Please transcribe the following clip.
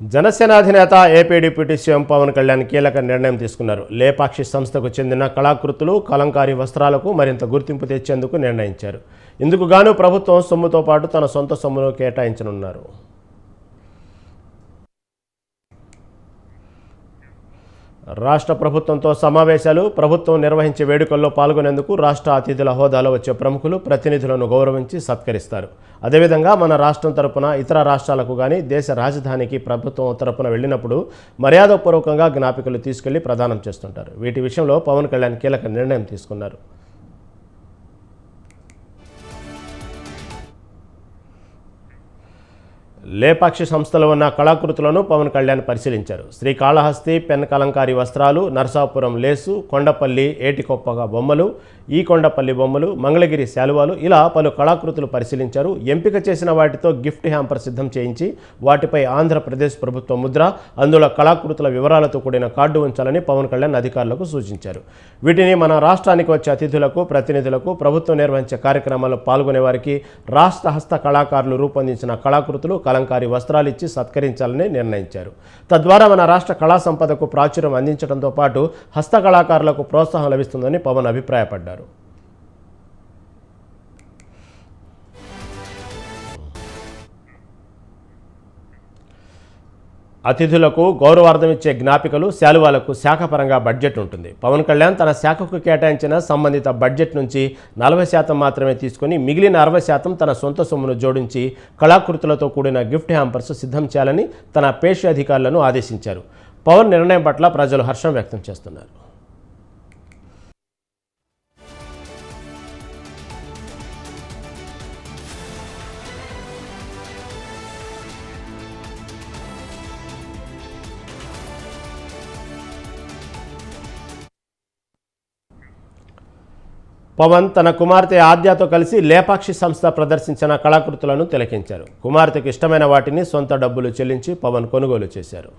జనసేన అధినేత AP deputy CM Pawan Kalyan కీలక నిర్ణయం తీసుకున్నారు. లేపాక్షి సంస్థకు చెందిన కళాకృతులు కలంకారీ వస్త్రాలకు మరింత గుర్తింపు తెచ్చేందుకు నిర్ణయించారు. ఇందుకు గాను ప్రభుత్వం సొమ్ముతో పాటు తన సొంత సొమ్మును కేటాయించనున్నారు. రాష్ట్ర ప్రభుత్వంతో సమావేశాలు ప్రభుత్వం నిర్వహించే వేడుకల్లో పాల్గొనేందుకు రాష్ట్ర అతిథుల హోదాలో వచ్చే ప్రముఖులు ప్రతినిధులను గౌరవించి సత్కరిస్తారు. అదేవిధంగా మన రాష్ట్రం తరపున ఇతర రాష్ట్రాలకు కానీ దేశ రాజధానికి ప్రభుత్వం తరపున వెళ్ళినప్పుడు మర్యాదపూర్వకంగా జ్ఞాపికలు తీసుకెళ్ళి ప్రదానం చేస్తుంటారు. వీటి విషయంలో పవన్ కళ్యాణ్ కీలక నిర్ణయం తీసుకున్నారు. లేపాక్షి సంస్థలో ఉన్న కళాకృతులను పవన్ కళ్యాణ్ పరిశీలించారు. శ్రీకాళహస్తి పెన్ కలంకారి వస్త్రాలు నరసాపురం లేసు కొండపల్లి ఏటికొప్పగా బొమ్మలు ఈ కొండపల్లి బొమ్మలు మంగళగిరి శాలువాలు ఇలా పలు కళాకృతులు పరిశీలించారు. ఎంపిక చేసిన వాటితో గిఫ్ట్ హ్యాంపర్ సిద్ధం చేయించి వాటిపై ఆంధ్రప్రదేశ్ ప్రభుత్వ ముద్ర అందులో కళాకృతుల వివరాలతో కూడిన కార్డు ఉంచాలని పవన్ కళ్యాణ్ అధికారులకు సూచించారు. వీటిని మన రాష్ట్రానికి వచ్చే అతిథులకు ప్రతినిధులకు ప్రభుత్వం నిర్వహించే కార్యక్రమాల్లో పాల్గొనే వారికి రాష్ట్ర హస్త కళాకారులు రూపొందించిన కళాకృతులు అలంకారి వస్త్రాలు ఇచ్చి సత్కరించాలని నిర్ణయించారు. తద్వారా మన రాష్ట్ర కళా సంపదకు ప్రాచుర్యం అందించడంతో పాటు హస్త కళాకారులకు ప్రోత్సాహం లభిస్తుందని పవన్ అభిప్రాయపడ్డారు. అతిథులకు గౌరవార్థం ఇచ్చే జ్ఞాపికలు శాలువాలకు శాఖపరంగా బడ్జెట్ ఉంటుంది. పవన్ కళ్యాణ్ తన శాఖకు కేటాయించిన సంబంధిత బడ్జెట్ నుంచి నలభై శాతం మాత్రమే తీసుకొని మిగిలిన అరవై శాతం తన సొంత సొమ్మును జోడించి కళాకృతులతో కూడిన గిఫ్ట్ హ్యాంపర్స్ సిద్ధం చేయాలని తన పేషి అధికారులను ఆదేశించారు. పవన్ నిర్ణయం పట్ల ప్రజలు హర్షం వ్యక్తం చేస్తున్నారు. పవన్ తన కుమార్తె ఆద్యతో కలిసి లేపాక్షి సంస్థ ప్రదర్శించిన కళాకృతులను తిలకించారు. కుమార్తెకు ఇష్టమైన వాటిని సొంత డబ్బులు చెల్లించి పవన్ కొనుగోలు చేశారు.